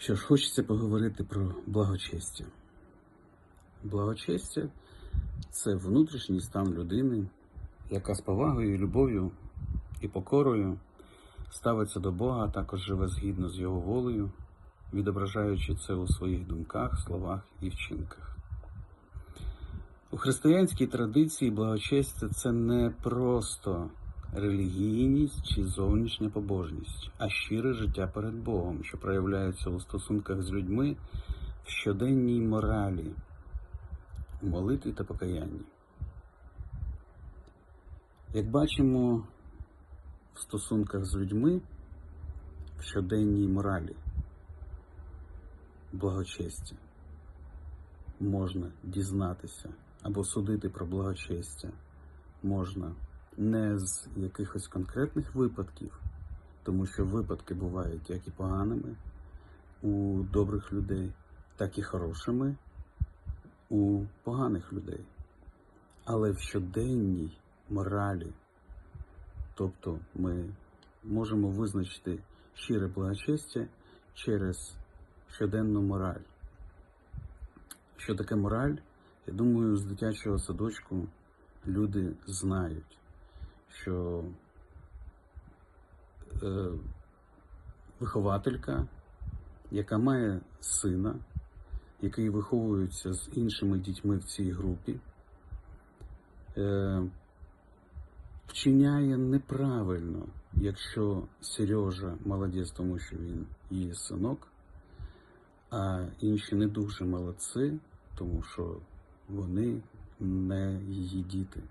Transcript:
Що ж, хочеться поговорити про благочестя. Благочестя це внутрішній стан людини, яка з повагою, любов'ю і покорою ставиться до Бога, а також живе згідно з Його волею, відображаючи це у своїх думках, словах і вчинках. У християнській традиції благочестя це не просто релігійність чи зовнішня побожність, а щире життя перед Богом, що проявляється у стосунках з людьми в щоденній моралі, молитві та покаянні. Як бачимо в стосунках з людьми в щоденній моралі, благочестя, можна дізнатися або судити про благочестя можна не з якихось конкретних випадків, тому що випадки бувають як і поганими у добрих людей, так і хорошими у поганих людей. Але в щоденній моралі, тобто ми можемо визначити щире благочестя через щоденну мораль. Що таке мораль? Я думаю, з дитячого садочку люди знають, що е, вихователька, яка має сина, який виховується з іншими дітьми в цій групі, е, вчиняє неправильно, якщо Сережа молодець, тому що він її синок, а інші не дуже молодці, тому що вони не її діти.